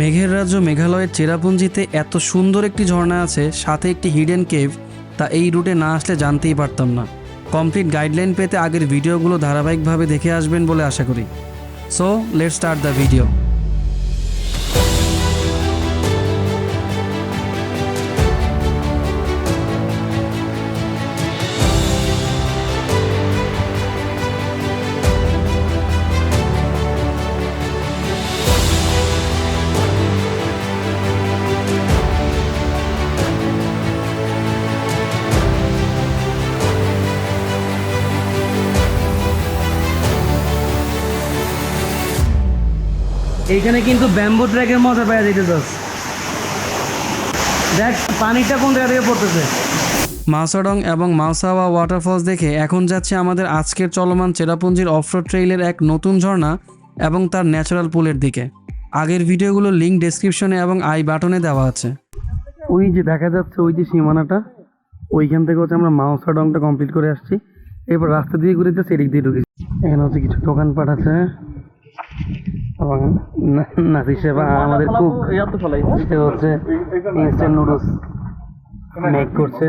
মেঘের রাজ্য মেঘালয়ের চেরাপুঞ্জিতে এত সুন্দর একটি ঝর্ণা আছে, সাথে একটি হিডেন কেভ তা এই রুটে না আসলে জানতেই পারতাম না। কমপ্লিট গাইডলাইন পেতে আগের ভিডিওগুলো ধারাবাহিকভাবে দেখে আসবেন বলে আশা করি। So let start the video এইখানে কিন্তু ব্যাম্বো ট্র্যাকের মজা পাওয়া যাইতেছস দেখ পানিটা কোন জায়গা থেকে পড়তেছে? মাসাডং এবং মাসাওয়া ওয়াটারফলস দেখে এখন যাচ্ছে আমাদের আজকের চলমান চেরাপুঞ্জির অফরোড ট্রেইলের এক নতুন ঝর্ণা এবং তার ন্যাচারাল পুলের দিকে। আগের ভিডিওগুলোর লিঙ্ক ডেসক্রিপশনে এবং আই বাটনে দেওয়া আছে। ওই যে দেখা যাচ্ছে ওই যে সীমানাটা ওইখান থেকে হচ্ছে আমরা মাউসাডংটা কমপ্লিট করে আসছি। এরপর রাস্তা দিয়ে ঘুরে যাচ্ছে এদিক দিয়ে ঢুকেছি এখানে হচ্ছে কিছু দোকানপাট আছে। এবং নাসির আমাদের এটা হচ্ছে ইনস্ট্যান্ট নুডলস মেক করছে।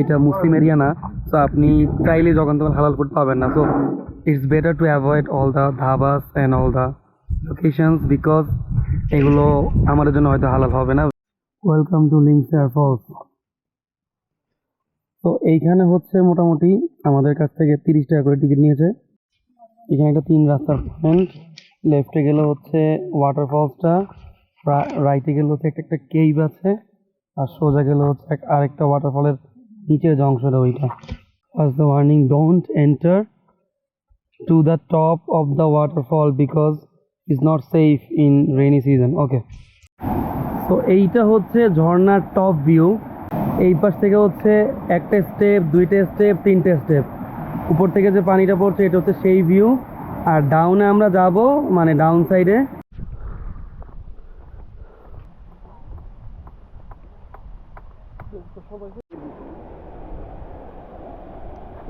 এটা মুসলিম এরিয়া না তো আপনি চাইলে যখন তখন হালাল ফুড পাবেন না। তো it's better to avoid all the dhabas and all the locations because এগুলো আমাদের জন্য হয়তো হালাল হবে না। ওয়েলকাম টু লিঙ্কস ফলস তো এইখানে হচ্ছে মোটামুটি আমাদের কাছ থেকে তিরিশ টাকা করে টিকিট নিয়েছে। এখানে একটা তিন রাস্তার পয়েন্ট লেফটে গেলে হচ্ছে ওয়াটারফলসটা রাইটে গেলে হচ্ছে একটা একটা কেইভ আছে, আর সোজা গেলে হচ্ছে এক আরেকটা ওয়াটারফলের নিচের অংশটা ওইটা। First the warning don't enter to the top of the waterfall because is not safe in rainy season okay তো এইটা হচ্ছে ঝর্ণার টপ ভিউ এই পাশ থেকে হচ্ছে একটা স্টেপ দুইটা স্টেপ তিনটে স্টেপ উপর থেকে যে পানিটা পড়ছে এটা হচ্ছে সেই ভিউ আর ডাউনে আমরা যাব মানে ডাউন সাইডে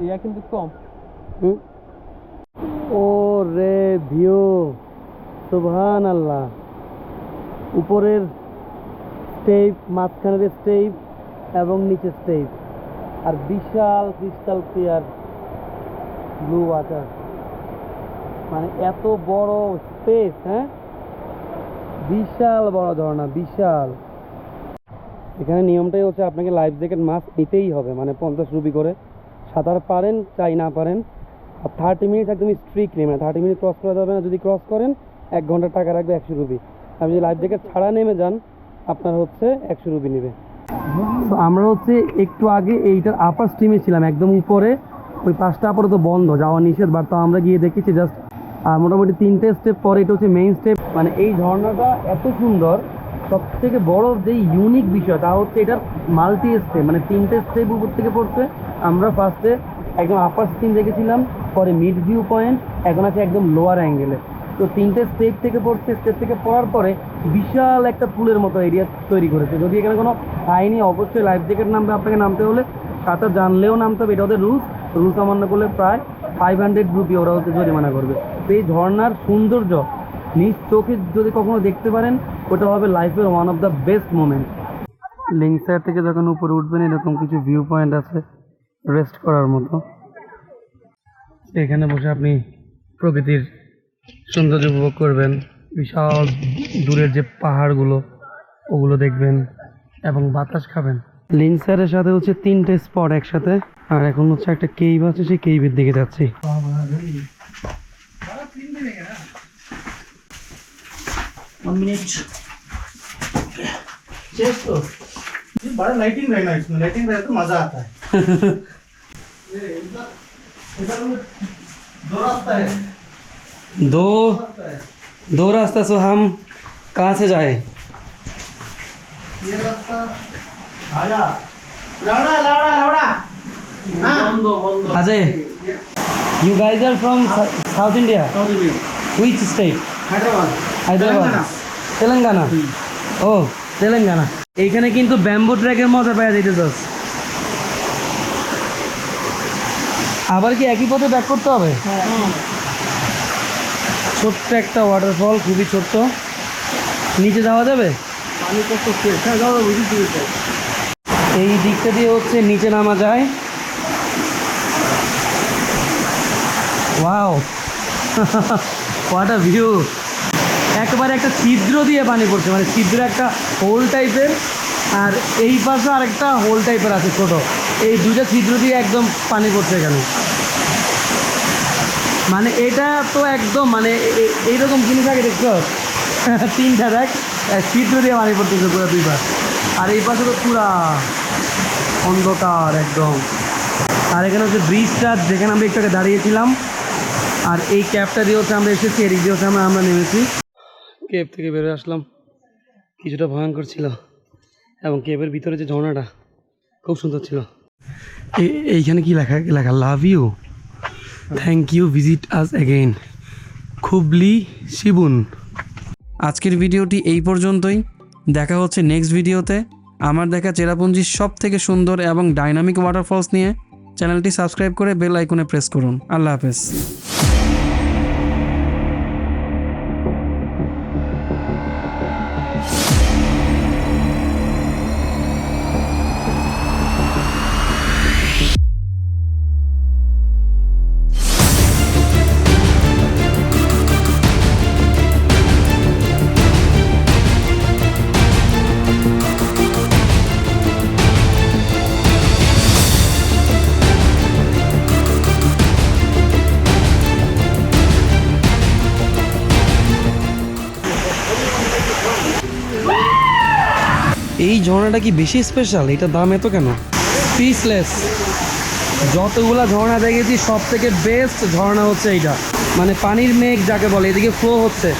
ইয়া কিন্তু কম। ও রে ভিউ সুবহান আল্লাহ উপরের স্টেপ মাঝখানের স্টেপ এবং নিচের স্টেপ আর বিশাল ক্রিস্টাল ক্লিয়ার ব্লু ওয়াটার মানে এত বড় স্পেস হ্যাঁ? বিশাল বড় ঝর্ণা, বিশাল। এখানে নিয়মটাই হচ্ছে আপনাকে লাইফ জ্যাকেট মাস্ক নিতেই হবে মানে পঞ্চাশ রুপি করে। সাঁতার পারেন, চাই না পারেন। আর থার্টি মিনিট একদম স্ট্রিক্টলি মানে থার্টি মিনিট ক্রস করা যাবে না। যদি ক্রস করেন, এক ঘণ্টা টাকা রাখবে একশো রুপি। আপনি যদি লাইফ জ্যাকেট ছাড়া নেমে যান, আপনার হচ্ছে একশো রুপি নেবে। তো আমরা হচ্ছে একটু আগে এইটার আপার স্ট্রিমে ছিলাম, একদম উপরে। ওই পাঁচটা আপাতত বন্ধ, যাওয়া নিষেধ বাট তো আমরা গিয়ে দেখেছি জাস্ট আর মোটামুটি তিনটে স্টেপ পরে এটা হচ্ছে মেইন স্টেপ মানে এই ঝর্ণাটা এত সুন্দর সব থেকে বড় যে ইউনিক বিষয়, তা হচ্ছে এটার মাল্টি স্টেপ মানে তিনটে স্টেপ উপর থেকে পড়ছে। আমরা ফার্স্টে একদম আপার স্টিম দেখেছিলাম, পরে মিড ভিউ পয়েন্ট এখন আছে একদম লোয়ার অ্যাঙ্গেলে তো তিনটে স্টেপ থেকে পড়ছে স্টেপ থেকে পড়ার পরে বিশাল একটা পুলের মতো এরিয়া তৈরি করেছে। যদি এখানে কোনো আইনি অবশ্যই লাইফ জ্যাকেট নামবে, আপনাকে নামতে হলে সাঁতার জানলেও নামতে হবে, এটা ওদের রুলস রুলস অমান্য করলে প্রায় ফাইভ হান্ড্রেড রুপি ওরা হচ্ছে জরিমানা করবে। তো এই ঝর্ণার সৌন্দর্য নিজ চোখে যদি কখনো দেখতে পারেন, ওটা হবে লাইফের one of the best moment side থেকে যখন উপরে উঠবেন, এরকম কিছু ভিউ পয়েন্ট আছে রেস্ট করার মতো। এখানে বসে আপনি প্রকৃতির সৌন্দর্য উপভোগ করবেন, বিশাল দূরের যে পাহাড়গুলো, ওগুলো দেখবেন এবং বাতাস খাবেন। লিন্সারের সাথে হচ্ছে তিনটে স্পট একসাথে আর এখন হচ্ছে একটা কেইভ আছে সেই কেইভের দিকে যাচ্ছি बड़ा लाइटिंग रहना इसमें लाइटिंग रहे तो मजा आता है इधर में दो रास्ता है दो दो रास्ता से हम कहाँ से जाए ये रास्ता Ajay, you guys are from South India. South India. Which state? Hyderabad. Hyderabad. Telangana. ও তেলেঙ্গানা। এইখানে কিন্তু ব্যাম্বু ট্র্যাকের মজা পাওয়া যেতে চাস আবার কি একই পথে ব্যাক করতে হবে? হ্যাঁ। ছোট্ট একটা ওয়াটারফল খুবই ছোট্ট। নিচে যাওয়া যাবে? পানি কত হ্যাঁ, যাওয়া এই দিকটা দিয়ে হচ্ছে নিচে নামা যায়। ওয়াও। হোয়াট ভিউ একবারে একটা ছিদ্র দিয়ে পানি পড়ছে মানে ছিদ্র একটা হোল টাইপের আর এই পাশে আরেকটা হোল টাইপের আছে ছোট। এই দুইটা ছিদ্র দিয়ে একদম পানি পড়ছে এখানে। মানে এটা তো একদম মানে এইরকম জিনিস আগে দেখছ? তিনটা দেখ ছিদ্র দিয়ে পানি পড়তেছে পুরো দুই পাশ আর এই পাশে তো পুরা অন্ধকার একদম। আর এখানে হচ্ছে ব্রিজটা, যেখানে আমরা একটু দাঁড়িয়েছিলাম, আর এই ক্যাবটা দিয়ে হচ্ছে আমরা এসেছি, এদিক দিয়ে হচ্ছে আমরা নেমেছি। কেব থেকে বেরোয় আসলাম। কিছুটা ভয়ঙ্কর ছিল, এবং ক্যাবের ভিতরে যে ঝর্ণাটা, খুব সুন্দর ছিল। এইখানে কি লেখা লেখা love you thank you visit us again খুবলি শিবুন। আজকের ভিডিওটি এই পর্যন্তই। দেখা হচ্ছে নেক্সট ভিডিওতে আমার দেখা চেরাপুঞ্জির সব থেকে সুন্দর এবং ডাইনামিক ওয়াটারফলস নিয়ে চ্যানেলটি সাবস্ক্রাইব করে বেল আইকনে প্রেস করুন। আল্লাহ হাফেজ। এই ঝর্ণাটা কি বেশি স্পেশাল এটার দাম এত কেন? পিসলেস যতগুলা ঝর্ণা দেখেছি সব থেকে বেস্ট ঝর্ণা হচ্ছে এইটা। মানে পানির মেঘ যাকে বলে, এদিকে ফ্লো হচ্ছে।